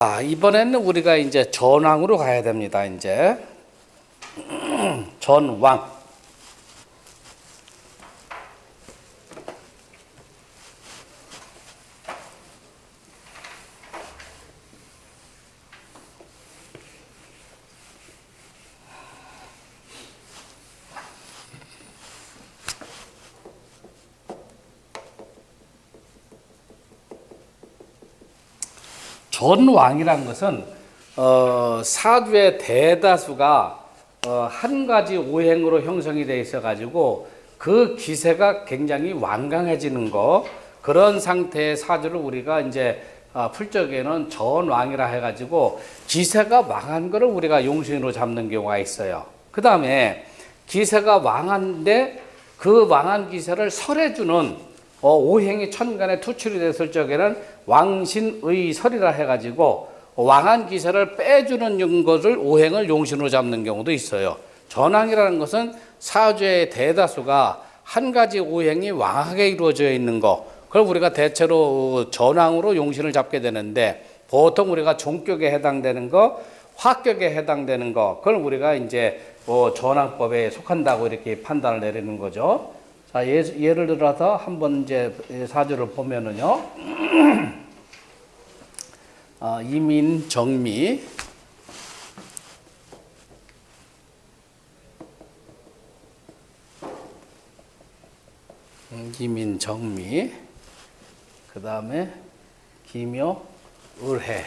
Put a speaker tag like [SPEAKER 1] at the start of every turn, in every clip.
[SPEAKER 1] 아, 이번에는 우리가 이제 전왕으로 가야 됩니다. 이제 전왕. 전왕이란 것은 어, 사주의 대다수가 어, 한 가지 오행으로 형성이 돼 있어 가지고 그 기세가 굉장히 완강해지는 거 그런 상태의 사주를 우리가 이제 어, 풀적에는 전왕이라 해가지고 기세가 왕한 거를 우리가 용신으로 잡는 경우가 있어요. 그 다음에 기세가 왕한데 그 왕한 기세를 설해주는 어, 오행이 천간에 투출이 됐을 적에는 왕신의 설이라 해가지고 왕한 기세를 빼주는 것을 오행을 용신으로 잡는 경우도 있어요. 전왕이라는 것은 사주의 대다수가 한 가지 오행이 왕하게 이루어져 있는 거. 그걸 우리가 대체로 전왕으로 용신을 잡게 되는데 보통 우리가 종격에 해당되는 거, 화격에 해당되는 거, 그걸 우리가 이제 뭐 전왕법에 속한다고 이렇게 판단을 내리는 거죠. 자, 예, 예를 들어서 한번 이제 사주를 보면은요. 아, 이민 정미. 음, 이민 정미. 그 다음에 기묘 을해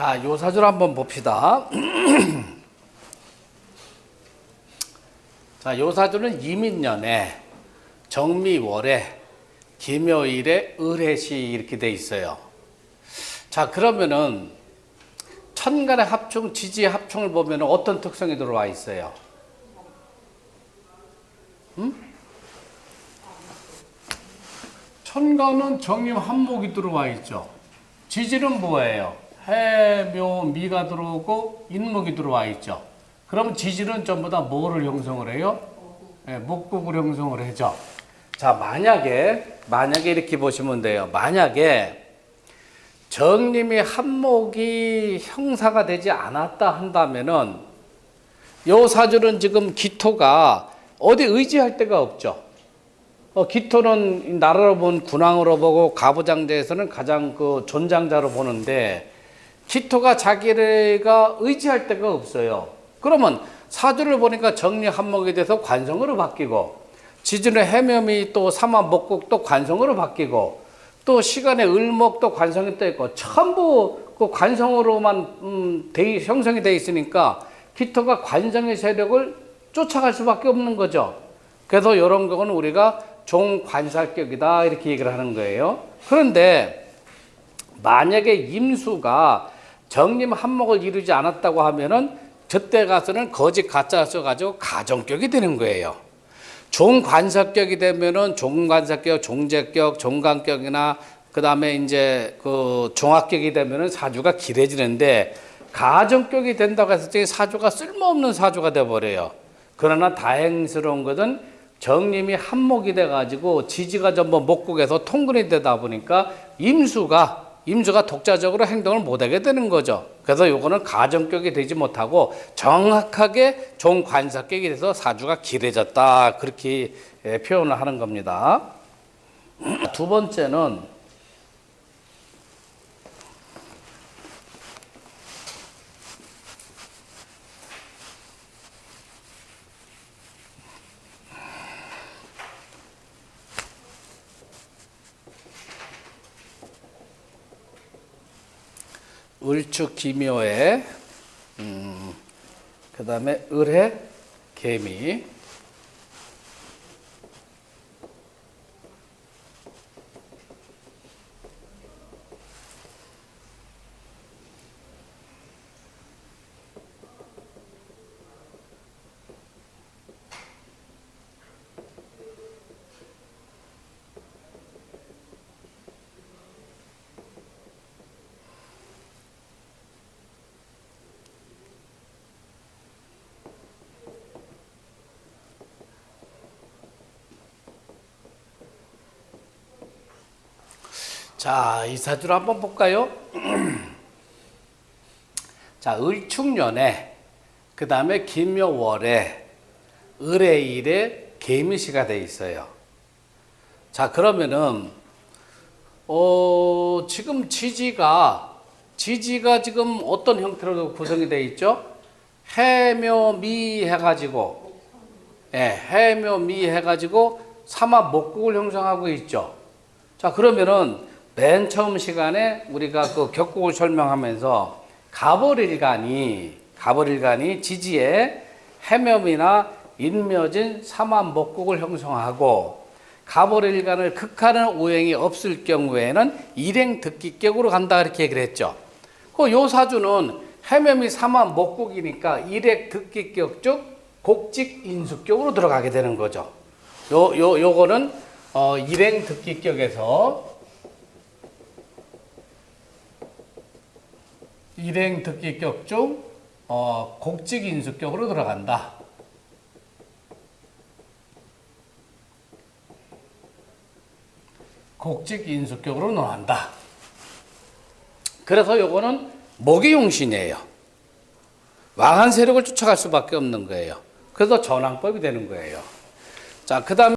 [SPEAKER 1] 자, 요 사주를 한번 봅시다. 자, 요 사주는 이민년에 정미월에 김요일에 을해시 이렇게 돼 있어요. 자, 그러면은 천간의 합충, 지지의 합충을 보면 어떤 특성이 들어와 있어요? 음? 천간은 정임 한목이 들어와 있죠. 지지는 뭐예요? 해, 묘, 미가 들어오고 인목이 들어와 있죠. 그럼 지지는 전부 다 뭐를 형성을 해요? 네, 목국을 형성을 해죠. 자, 만약에, 만약에 이렇게 보시면 돼요. 만약에 정님이 한목이 형사가 되지 않았다 한다면은 요 사주는 지금 기토가 어디 의지할 데가 없죠. 어, 기토는 나라로 본 군왕으로 보고 가부장제에서는 가장 그 존장자로 보는데 기토가 자기가 의지할 데가 없어요. 그러면 사주를 보니까 정리 한목이 돼서 관성으로 바뀌고 지진의 해묘이 또 삼화목국 또 관성으로 바뀌고 또 시간의 을목도 관성이 떠 있고 전부 그 관성으로만 음, 돼, 형성이 돼 있으니까 기토가 관성의 세력을 쫓아갈 수밖에 없는 거죠. 그래서 이런 거는 우리가 종관살격이다 이렇게 얘기를 하는 거예요. 그런데 만약에 임수가 정림 한목을 이루지 않았다고 하면은 저때 가서는 거짓 가짜 써가지고 가정격이 되는 거예요. 종관사격이 되면은 종관사격, 종제격, 종관격이나 그 다음에 이제 그 종합격이 되면은 사주가 길어지는데 가정격이 된다고 해서 이 사주가 쓸모없는 사주가 돼버려요. 그러나 다행스러운 것은 정님이 한목이 돼가지고 지지가 전부 목국에서 통근이 되다 보니까 임수가 임수가 독자적으로 행동을 못하게 되는 거죠. 그래서 요거는 가정격이 되지 못하고 정확하게 좋은 관사격이 돼서 사주가 길해졌다 그렇게 예, 표현을 하는 겁니다. 두 번째는 을축 기묘에 음, 그 다음에 을해 개미 자, 이 사주를 한번 볼까요? 자, 을축년에 그 다음에 김묘월에 을의 일에 개미시가 돼 있어요. 자, 그러면은 어, 지금 지지가 지지가 지금 어떤 형태로 구성이 돼 있죠? 해묘미 해가지고 예, 해묘미 해가지고 삼합 목국을 형성하고 있죠. 자, 그러면은 맨 처음 시간에 우리가 그 격국을 설명하면서 가벌일간이 가벌일간이 지지에 해묘이나 인묘진 삼합 목국을 형성하고 가벌일간을 극하는 오행이 없을 경우에는 일행 득기격으로 간다 이렇게 얘기를 했죠. 그 요 사주는 해묘이 삼합 목국이니까 일행 득기격 쪽 곡직 인수격으로 들어가게 되는 거죠. 요 요 요거는 어, 일행 득기격에서 일행 득기격 중 어, 곡직 인수격으로 들어간다. 곡직 인수격으로 논한다. 그래서 요거는 목의 용신이에요. 왕한 세력을 쫓아갈 수밖에 없는 거예요. 그래서 전황법이 되는 거예요. 자, 그 다음에